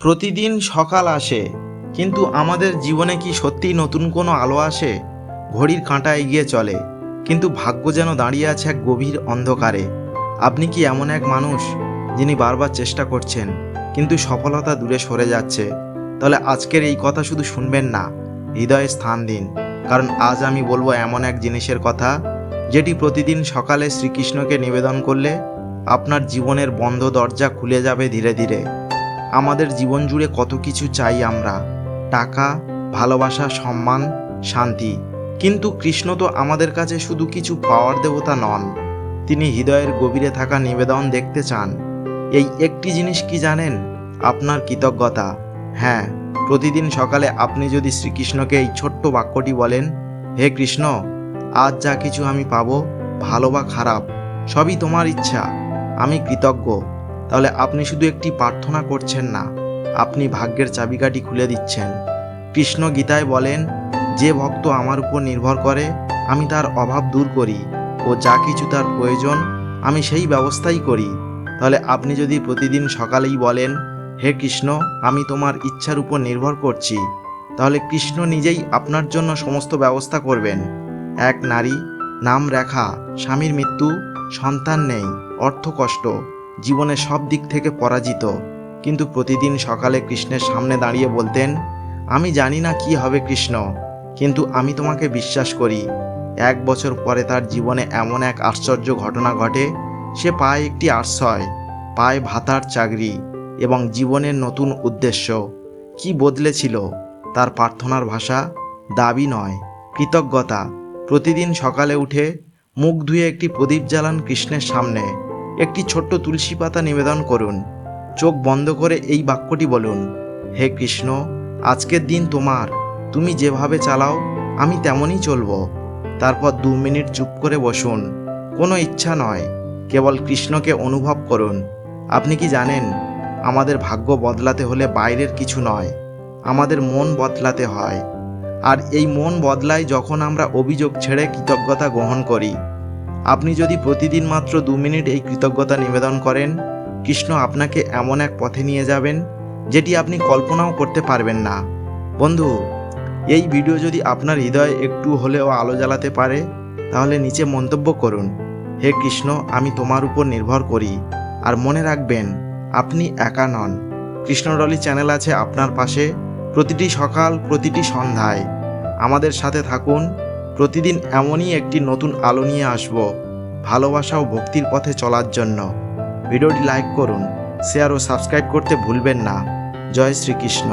প্রতিদিন সকাল আসে, কিন্তু আমাদের জীবনে কি সত্যিই নতুন কোনো আলো আসে? ঘড়ির কাঁটা এগিয়ে চলে, কিন্তু ভাগ্য যেন দাঁড়িয়ে আছে এক গভীর অন্ধকারে। আপনি কি এমন এক মানুষ, যিনি বারবার চেষ্টা করছেন, কিন্তু সফলতা দূরে সরে যাচ্ছে? তাহলে আজকের এই কথা শুধু শুনবেন না, হৃদয়ে স্থান দিন, কারণ আজ আমি বলব এমন এক জিনিসের কথা, যেটি প্রতিদিন সকালে শ্রীকৃষ্ণকে নিবেদন করলে আপনার জীবনের বন্ধ দরজা খুলে যাবে ধীরে ধীরে। আমাদের জীবন জুড়ে কত কিছু চাই আমরা। টাকা, ভালোবাসা, সম্মান, শান্তি। কিন্তু কৃষ্ণ তো আমাদের কাছে শুধু কিছু পাওয়ার দেবতা নন। তিনি হৃদয়ের গভীরে থাকা নিবেদন দেখতে চান। এই একটি জিনিস কি জানেন? আপনার কৃতজ্ঞতা। হ্যাঁ প্রতিদিন সকালে আপনি যদি শ্রীকৃষ্ণকে এই ছোট্ট বাক্যটি বলেন, হে কৃষ্ণ, আজ যা কিছু আমি পাবো, ভালো বা খারাপ, সবই তোমার ইচ্ছা। আমি কৃতজ্ঞ। তাহলে আপনি শুধু একটি প্রার্থনা করছেন না, আপনি ভাগ্যের চাবিকাঠি খুলে দিচ্ছেন। কৃষ্ণ গীতায় বলেন, যে ভক্ত আমার উপর নির্ভর করে, আমি তার অভাব দূর করি ও যা কিছু তার প্রয়োজন, আমি সেই ব্যবস্থাই করি। তাহলে আপনি যদি প্রতিদিন সকালেই বলেন, হে কৃষ্ণ, আমি তোমার ইচ্ছার উপর নির্ভর করছি, তাহলে কৃষ্ণ নিজেই আপনার জন্য সমস্ত ব্যবস্থা করবেন। এক নারী, নাম রেখা, স্বামীর মৃত্যু, সন্তান নেই, অর্থ কষ্ট। জীবনে সব দিক থেকে পরাজিত। কিন্তু প্রতিদিন সকালে কৃষ্ণের সামনে দাঁড়িয়ে বলতেন, আমি জানি না কি হবে কৃষ্ণ, কিন্তু আমি তোমাকে বিশ্বাস করি। এক বছর পরে তার জীবনে এমন এক আশ্চর্য ঘটনা ঘটে, সে পায় একটি আশ্রয়, পায় ভাতার চাকরি এবং জীবনের নতুন উদ্দেশ্য। কি বদলেছিল? তার প্রার্থনার ভাষা, দাবি নয়, কৃতজ্ঞতা। প্রতিদিন সকালে উঠে মুখ ধুয়ে একটি প্রদীপ জ্বালান কৃষ্ণের সামনে। একটি ছোট্ট তুলসী পাতা নিবেদন করুন। চোখ বন্ধ করে এই বাক্যটি বলুন, হে কৃষ্ণ, আজকের দিন তোমার। তুমি যেভাবে চালাও, আমি তেমনই চলব। তারপর দু মিনিট চুপ করে বসুন। কোনো ইচ্ছা নয়, কেবল কৃষ্ণকে অনুভব করুন। আপনি কি জানেন, আমাদের ভাগ্য বদলাতে হলে বাইরের কিছু নয়, আমাদের মন বদলাতে হয়। আর এই মন বদলায় যখন আমরা অভিযোগ ছেড়ে কৃতজ্ঞতা গ্রহণ করি। আপনি যদি প্রতিদিন মাত্র দু মিনিট এই কৃতজ্ঞতা নিবেদন করেন, কৃষ্ণ আপনাকে এমন এক পথে নিয়ে যাবেন, যেটি আপনি কল্পনাও করতে পারবেন না। বন্ধু, এই ভিডিও যদি আপনার হৃদয়ে একটু হলেও আলো জ্বালাতে পারে, তাহলে নিচে মন্তব্য করুন। হে কৃষ্ণ, আমি তোমার উপর নির্ভর করি, আর মনে রাখবেন, আপনি একা নন। কৃষ্ণডলি চ্যানেল আছে আপনার পাশে। প্রতিটি সকাল, প্রতিটি সন্ধ্যায় আমাদের সাথে থাকুন। প্রতিদিন এমনই একটি নতুন আলো নিয়ে আসব। ভালোবাসা ও ভক্তির পথে চলার জন্য। ভিডিওটি লাইক করুন, শেয়ার ও সাবস্ক্রাইব করতে ভুলবেন না। জয় শ্রীকৃষ্ণ।